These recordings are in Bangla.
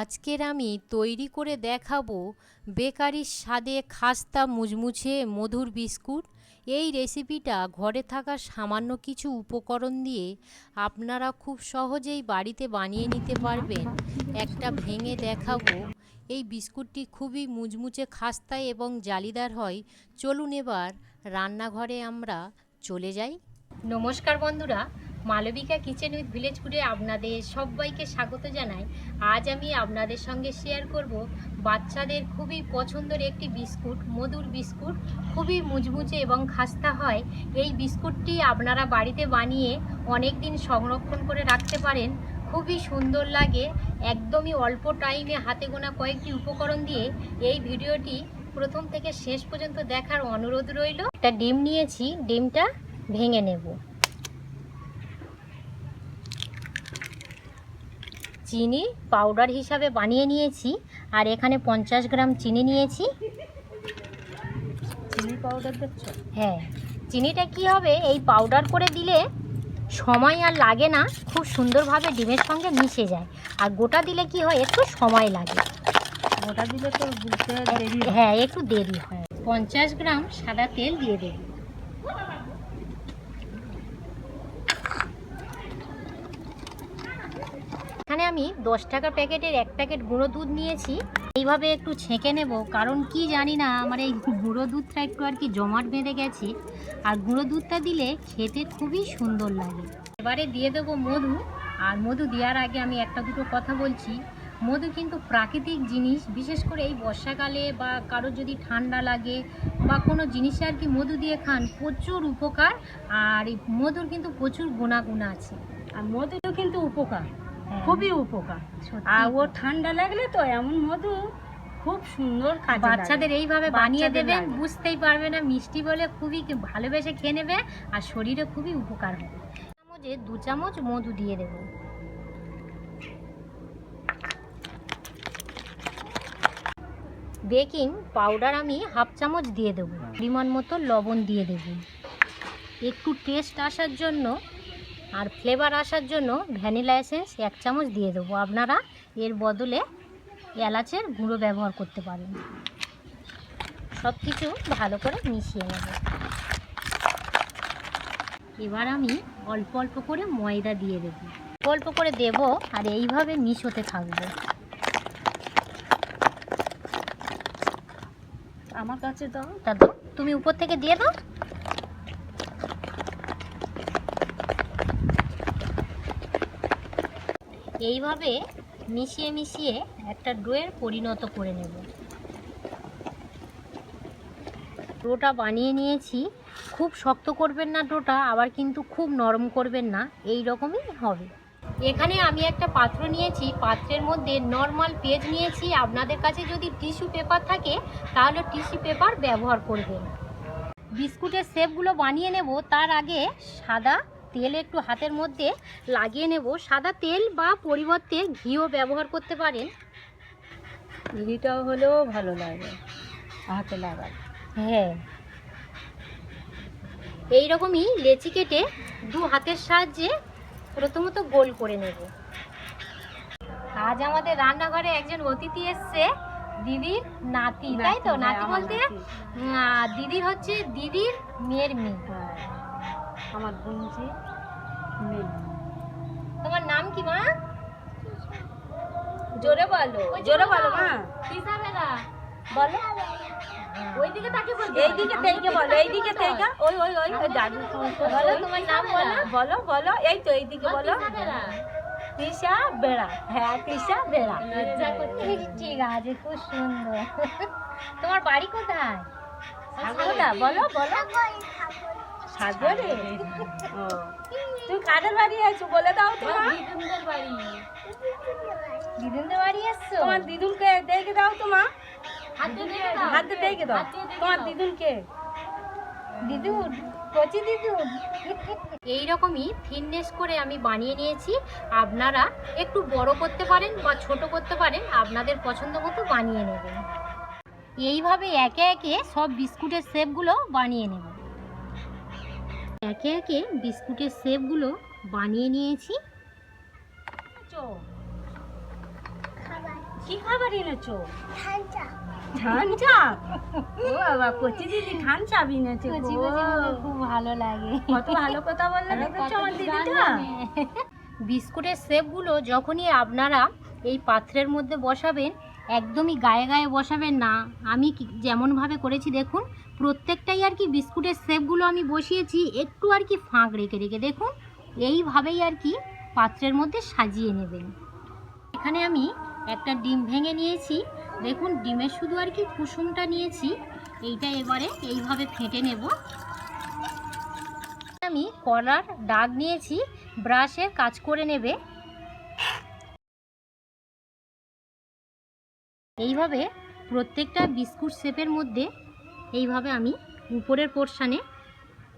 আজকের আমি তৈরি করে দেখাবো বেকারির স্বাদে খাস্তা মুচমুচে মধুর বিস্কুট। এই রেসিপিটা ঘরে থাকা সামান্য কিছু উপকরণ দিয়ে আপনারা খুব সহজেই বাড়িতে বানিয়ে নিতে পারবেন। একটা ভেঙে দেখাবো। এই বিস্কুটটি খুবই মুচমুচে খাস্তা এবং জালিদার হয়। চলুন এবার রান্নাঘরে আমরা চলে যাই। নমস্কার বন্ধুরা মালবিকা কিচেন উইথ ভিলেজ ফুডে আপনাদের সবাইকে স্বাগত জানাই। আজ আমি আপনাদের সঙ্গে শেয়ার করব বাচ্চাদের খুবই পছন্দের একটি বিস্কুট, মধুর বিস্কুট। খুবই মুচমুচে এবং খাস্তা হয়। এই বিস্কুটটি আপনারা বাড়িতে বানিয়ে অনেক দিন সংরক্ষণ করে রাখতে পারেন। খুবই সুন্দর লাগে। একদমই অল্প টাইমে হাতে গোনা কয়েকটি উপকরণ দিয়ে এই ভিডিওটি প্রথম থেকে শেষ পর্যন্ত দেখার অনুরোধ রইল। একটা ডিম নিয়েছি। ডিমটা ভেঙে নেব। চিনি পাউডার হিসাবে বানিয়ে নিয়েছি। আর এখানে পঞ্চাশ গ্রাম চিনি নিয়েছি। চিনি পাউডার দিচ্ছ হ্যাঁ চিনিটা কি হবে? এই পাউডার করে দিলে সময় আর লাগে না খুব সুন্দরভাবে ডিমের সঙ্গে মিশে যায়। আর গোটা দিলে কি হয়? একটু সময় লাগে। গোটা দিলে তো হ্যাঁ একটু দেরি হয়। পঞ্চাশ গ্রাম সাদা তেল দিয়ে দেব এখানে আমি দশ টাকা প্যাকেটের এক প্যাকেট গুঁড়ো দুধ নিয়েছি। এইভাবে একটু ছেঁকে নেব, কারণ কি জানি না, আমার এই গুঁড়ো দুধটা একটু আর কি জমাট বেঁধে গেছে। আর গুঁড়ো দুধটা দিলে খেতে খুবই সুন্দর লাগে। এবারে দিয়ে দেবো মধু, আর মধু দেওয়ার আগে আমি একটা দুটো কথা বলছি। মধু কিন্তু প্রাকৃতিক জিনিস, বিশেষ করে এই বর্ষাকালে বা কারও যদি ঠান্ডা লাগে বা কোনো জিনিসে আর কি মধু দিয়ে খান, প্রচুর উপকার। আর এই মধুর কিন্তু প্রচুর গুণাগুণ আছে। আর মধু কিন্তু উপকার। খুবই উপকার আর ও ঠান্ডা লাগলে তো এমন মধু খুব সুন্দর কাজে বাচ্চাদের এইভাবে বানিয়ে দেবেন বুঝতেই পারবে না মিষ্টি বলে খুবই ভালোবেসে খেয়ে নেবে আর শরীরে খুবই উপকার হবে। চামচে দু চামচ মধু দিয়ে দেবো। বেকিং পাউডার আমি হাফ চামচ দিয়ে দেবো। পরিমাণ মতো লবণ দিয়ে দেব। একটু টেস্ট আসার জন্য আর ফ্লেভার আসার জন্য ভ্যানিলা এসেন্স এক চামচ দিয়ে দেবো। আপনারা এর বদলে এলাচের গুঁড়ো ব্যবহার করতে পারেন। সব কিছু ভালো করে মিশিয়ে নেব। এবার আমি অল্প অল্প করে ময়দা দিয়ে দেব। অল্প করে দেব আর এইভাবে মিশোতে থাকব। আমার কাছে দাও। তা তো তুমি উপর থেকে দিয়ে দাও। এইভাবে মিশিয়ে মিশিয়ে একটা ডোয়ের পরিণত করে নেব। ডোটা বানিয়ে নিয়েছি। খুব শক্ত করবেন না ডোটা, আবার কিন্তু খুব নরম করবেন না। এই রকমই হবে। এখানে আমি একটা পাত্র নিয়েছি। পাত্রের মধ্যে নর্মাল পেজ নিয়েছি। আপনাদের কাছে যদি টিস্যু পেপার থাকে, তাহলে টিস্যু পেপার ব্যবহার করবেন। বিস্কুটের শেপগুলো বানিয়ে নেব। তার আগে সাদা তেল একটু হাতের মধ্যে লাগিয়ে নেব। সাদা তেল বা পরিবর্তে ঘিও ব্যবহার করতে পারেন। ঘিটাও হলেও ভালো লাগে হাতে লাগায় হ্যাঁ। এই রকমই লেচি কেটে দু হাতের সাহায্যে প্রথমত গোল করে নেব। আজ আমাদের রান্নাঘরে একজন অতিথি এসছে দিদির নাতি তাই তো? হ্যাঁ, নাতি বলতে। উম, আহ, দিদির হচ্ছে দিদির মেয়ের মেয়ে। হ্যাঁ আমার বোনজি মেয়ে তোমার নাম কি মা? জোরে বলো। জোরে বলো মা। বলো। ওইদিকে তাকে বলতে এইদিকে থেকে বলো এইদিকে থেকে। ওই ওই ওই দাদু বলো তোমার নাম বলো। বলো বলো এই তো এইদিকে বলো। তৃষা বেড়া হ্যাঁ তৃষা বেড়া ঠিক আছে খুব সুন্দর। তোমার বাড়ি কোথায়? কোথা বলো বলো। সাগরে ও। তুই কাদের বাড়ি আছো? বলে দাও তো। দিদুনদের বাড়ি। দিদুনদের বাড়ি এসছো? তোমার দিদুনকে দেখে দাও তো মা। হাতে দেখে দাও। হাতে দেখে দাও। তোমার দাও। দিদুনকে। দিদুন কচি দিদুন। এই রকমই থিননেস করে আমি বানিয়ে নিয়েছি। আপনারা একটু বড় করতে পারেন বা ছোট করতে পারেন আপনাদের পছন্দ মতো বানিয়ে নেবেন। এইভাবে একে একে সব বিস্কুটের শেপগুলো বানিয়ে নেব। একে একে বিস্কুটের শেপগুলো বানিয়ে নিয়েছি। কি খাবার এনেছো? ধান চাপ ও বাবা কচি দিদি ধান চাপ এনেছে খুব ভালো লাগে। কত ভালো কথা বললে দেখেছ আমার দিদিটা? বিস্কুটের শেপগুলো যখনই আপনারা এই পাত্রের মধ্যে বসাবেন একদমই গায়ে গায়ে বসাবেন না। আমি যেমনভাবে করেছি, দেখুন, প্রত্যেকটাই আর কি বিস্কুটের শেপগুলো আমি বসিয়েছি, একটু আর কি ফাঁক রেখে রেখে দেখুন, এইভাবেই আর কি পাত্রের মধ্যে সাজিয়ে নেবেন। এখানে আমি একটা ডিম ভেঙে নিয়েছি, দেখুন, ডিমের শুধু আর কি কুসুমটা নিয়েছি, এইটা এবারে এইভাবে ফেটে নেব। আমি কলার দাগ নিয়েছি, ব্রাশের কাজ করে নেবে। এইভাবে প্রত্যেকটা বিস্কুট শেপের মধ্যে এইভাবে আমি উপরের পোর্শানে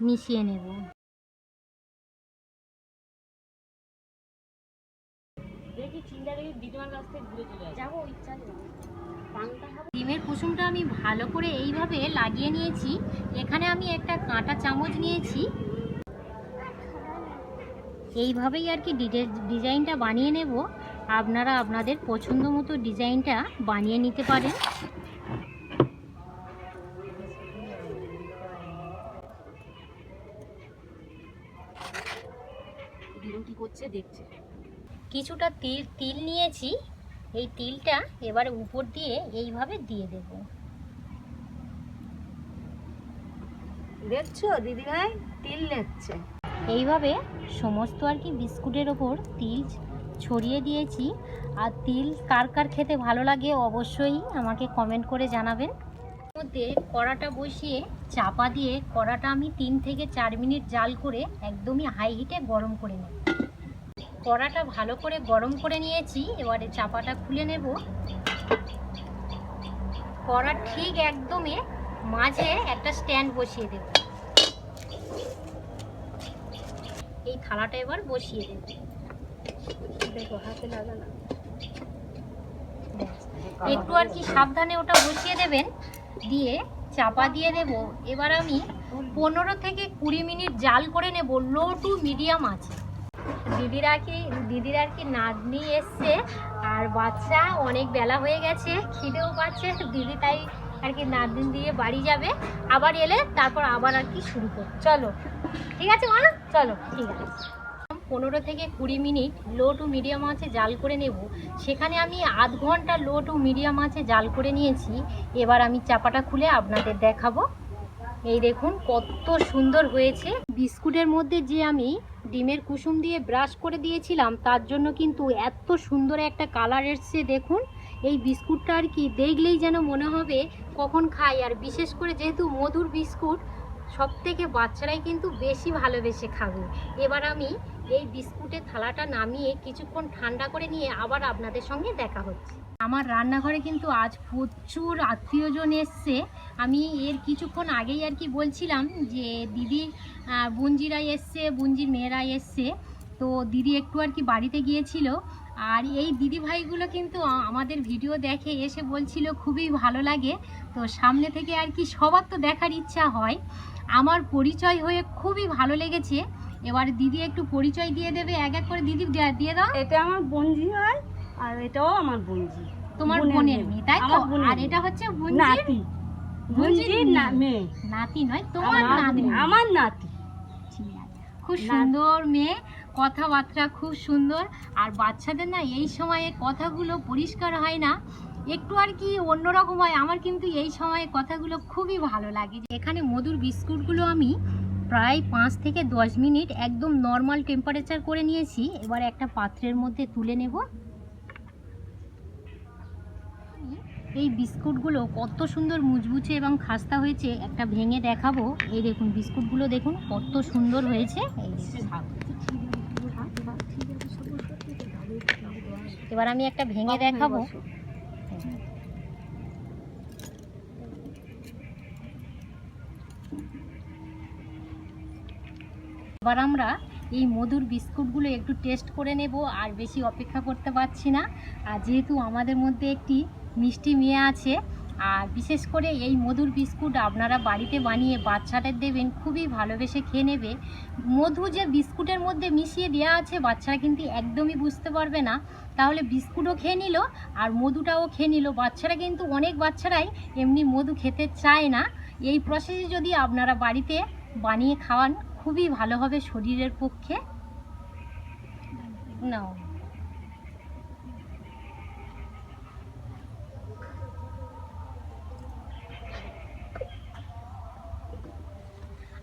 মিশিয়ে নেব। ডিমের কুসুমটা আমি ভালো করে এইভাবে লাগিয়ে নিয়েছি। এখানে আমি একটা কাঁটা চামচ নিয়েছি। এইভাবেই আর কি ডিজে- ডিজাইনটা বানিয়ে নেব। আপনারা আপনাদের পছন্দ মতো ডিজাইনটা বানিয়ে নিতে পারেন। কি করছে দেখছে। কিছুটা তিল তিল নিয়েছি। এই তিলটা এবারে উপর দিয়ে এইভাবে দিয়ে দেব। দেখছ দিদিভাই? তিল লেচ্ছে এইভাবে সমস্ত আর কি বিস্কুটের ওপর তিল ছড়িয়ে দিয়েছি। আর তিল কার কার খেতে ভালো লাগে অবশ্যই আমাকে কমেন্ট করে জানাবেন। মধ্যে কড়াটা বসিয়ে চাপা দিয়ে কড়াটা আমি তিন থেকে চার মিনিট জাল করে একদমই হাই হিটে গরম করে নেব। কড়াটা ভালো করে গরম করে নিয়েছি, এবারে চাপাটা খুলে নেব। কড়া ঠিক একদমে মাঝে একটা স্ট্যান্ড বসিয়ে দেব। এই থালাটা এবার বসিয়ে দেব। দেখো, হাতে লাগানো একটু আর কি সাবধানে ওটা বসিয়ে দেবেন, দিয়ে চাপা দিয়ে দেব। এবার আমি পনেরো থেকে কুড়ি মিনিট জাল করে নেব, লো টু মিডিয়াম আছে। দিদিরা কি দিদির আর কি নাতনি এসছে, আর বাচ্চা অনেক বেলা হয়ে গেছে, খিদেও পাচ্ছে, দিদি তাই আর কি নাতনি দিয়ে বাড়ি যাবে। আবার এলে তারপর আবার আর কি শুরু করব। চলো, ঠিক আছে মা? চলো, ঠিক আছে। পনেরো থেকে কুড়ি মিনিট লো টু মিডিয়াম আছে জাল করে নেব। সেখানে আমি আধ ঘণ্টা লো টু মিডিয়াম আছে জাল করে নিয়েছি। এবার আমি চাপাটা খুলে আপনাদের দেখাবো। এই দেখুন কত সুন্দর হয়েছে। বিস্কুটের মধ্যে যে আমি ডিমের কুসুম দিয়ে ব্রাশ করে দিয়েছিলাম, তার জন্য কিন্তু এত সুন্দর একটা কালার এসছে, দেখুন। এই বিস্কুটটা আর কি দেখলেই যেন মনে হবে কখন খাই। আর বিশেষ করে যেহেতু মধুর বিস্কুট সব থেকে বাচ্চারাই কিন্তু বেশি ভালোবেসে খাবে। এবার আমি এই বিস্কুটের থালাটা নামিয়ে কিছুক্ষণ ঠান্ডা করে নিয়ে আবার আপনাদের সঙ্গে দেখা হচ্ছে। আমার রান্নাঘরে কিন্তু আজ প্রচুর আত্মীয়জন এসছে। আমি এর কিছুক্ষণ আগেই আর কি বলছিলাম যে দিদি বুঞ্জিরা এসছে বুঞ্জির মেয়েরা এসছে। তো দিদি একটু আর কি বাড়িতে গিয়েছিল। আর এই দিদি ভাইগুলো কিন্তু আমাদের ভিডিও দেখে এসে বলছিল, খুবই ভালো লাগে। তো সামনে থেকে আর কি সবার তো দেখার ইচ্ছা হয়। আমার পরিচয় হয়ে খুবই ভালো লেগেছে। এবার দিদি একটু পরিচয় দিয়ে দেবে এক এক করে দিদি দিয়ে দাও। এটা আমার বঞ্জি হয় আর এটাও আমার বঞ্জি তোমার বোনের মেয়ে। তাই তো? আর এটা হচ্ছে নাতি। বুঞ্জির। মেয়ে। নাতি নয় তোমার নাতি আমার নাতি। খুব সুন্দর মেয়ে কথাবার্তা খুব সুন্দর। আর বাচ্চাদের না এই সময়ে কথাগুলো পরিষ্কার হয় না। একটু আর কি অন্যরকম হয়। আমার কিন্তু এই সময় কথাগুলো খুবই ভালো লাগে এখানে মধুর বিস্কুটগুলো আমি প্রায় পাঁচ থেকে দশ মিনিট একদম নর্মাল টেম্পারেচার করে নিয়েছি। এবার একটা পাত্রের মধ্যে তুলে নেব। এই বিস্কুটগুলো কত সুন্দর মুচমুচে এবং খাস্তা হয়েছে, একটা ভেঙে দেখাবো। এই দেখুন বিস্কুটগুলো দেখুন, কত সুন্দর হয়েছে। এই এবার আমি একটা ভেঙে দেখাবো। এবার আমরা এই মধুর বিস্কুটগুলো একটু টেস্ট করে নেব, আর বেশি অপেক্ষা করতে পারছি না। আর যেহেতু আমাদের মধ্যে একটি মিষ্টি মেয়ে আছে আর বিশেষ করে এই মধুর বিস্কুট আপনারা বাড়িতে বানিয়ে বাচ্চাদের দেবেন, খুবই ভালোবেসে খেয়ে নেবে। মধু যে বিস্কুটের মধ্যে মিশিয়ে দেওয়া আছে, বাচ্চারা কিন্তু একদমই বুঝতে পারবে না। তাহলে বিস্কুটও খেয়ে নিল আর মধুটাও খেয়ে নিল। বাচ্চারা কিন্তু অনেক বাচ্চারাই এমনি মধু খেতে চায় না। এই প্রসেসে যদি আপনারা বাড়িতে বানিয়ে খাওয়ান, খুবই ভালো হবে শরীরের পক্ষে। নাও।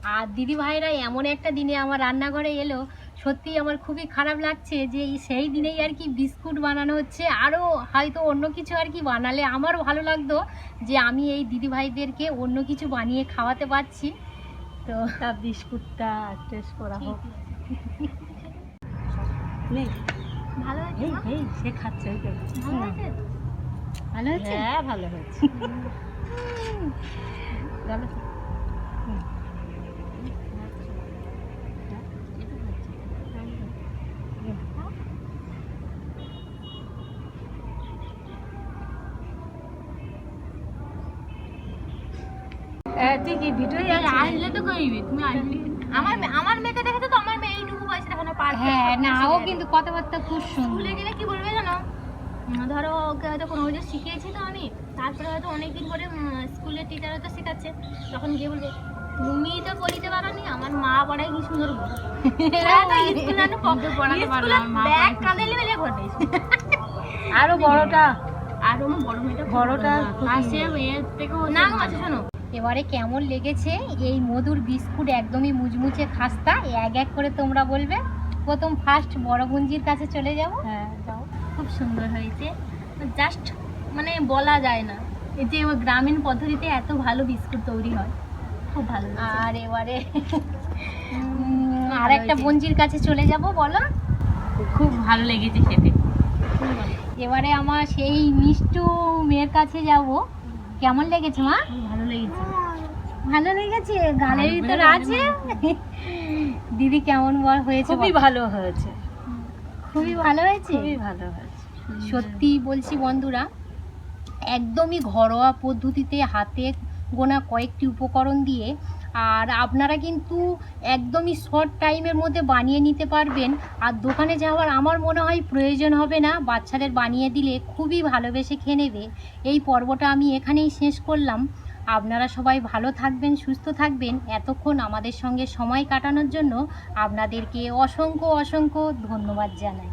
আর দিদি ভাইরা এমন একটা দিনে আমার রান্নাঘরে এলো সত্যি আমার খুবই খারাপ লাগছে যে সেই দিনেই আর কি বিস্কুট বানানো হচ্ছে। আরও হয়তো অন্য কিছু আর কি বানালে আমারও ভালো লাগতো যে আমি এই দিদি ভাইদেরকে অন্য কিছু বানিয়ে খাওয়াতে পারছি। তো তা বিস্কুটটা টেস্ট করা হোক। ভালো হয়েছে এই সে খাচ্ছে ভালো হয়েছে হ্যাঁ ভালো হয়েছে। তুই কি ভিডিওই আসলে তো কইবি তুমি আমার আমার মেয়েকে দেখে তো? আমার মেয়ে এইটুকু বয়সে এখনও পার হ্যাঁ না ও কিন্তু কথাবার্তা খুব সুন্দর। স্কুলে গেলে কি বলবে জানো? ধরো ওকে হয়তো কোনো কিছু শিখিয়েছি তো আমি তারপরে হয়তো অনেকদিন পরে স্কুলের টিচার হয়তো শেখাচ্ছে। তখন গিয়ে বলবে তুমি তো বলিতে পারো নি আমার মা পড়ায় কি সুন্দর হ্যাঁ, পড়াতে আরও বড়টা। আর বড় মেয়েটা বড়টা এর থেকেও না মাঝে শোনো। এবারে কেমন লেগেছে? এই মধুর বিস্কুট একদমই মুচমুচে খাস্তা। এক এক করে তোমরা বলবে। প্রথম ফার্স্ট বড় গুঞ্জির কাছে চলে যাব। হ্যাঁ যাও। খুব সুন্দর হয়েছে। জাস্ট মানে বলা যায় না। এই যে গ্রামীণ পদ্ধতিতে এত ভালো বিস্কুট তৈরি হয়। খুব ভালো আর এবারে আর একটা বঞ্জির কাছে চলে যাব বলো। খুব ভালো লেগেছে খেতে। এবারে আমার সেই মিষ্টু মেয়ের কাছে যাব। কেমন লেগেছে মা? ভালো লেগেছে। ভালো লেগেছে ভিতর আছে? দিদি কেমন বল হয়েছে খুবই ভালো হয়েছে। খুবই ভালো হয়েছে? খুবই ভালো হয়েছে। সত্যি বলছি বন্ধুরা একদমই ঘরোয়া পদ্ধতিতে হাতে গোনা কয়েকটি উপকরণ দিয়ে আর আপনারা কিন্তু একদমই শর্ট টাইমের মধ্যে বানিয়ে নিতে পারবেন। আর দোকানে যাওয়ার আমার মনে হয় প্রয়োজন হবে না বাচ্চাদের বানিয়ে দিলে খুবই ভালোবেসে খেয়ে নেবে। এই পর্বটা আমি এখানেই শেষ করলাম। আপনারা সবাই ভালো থাকবেন, সুস্থ থাকবেন। এতক্ষণ আমাদের সঙ্গে সময় কাটানোর জন্য আপনাদেরকে অসংখ্য অসংখ্য ধন্যবাদ জানাই।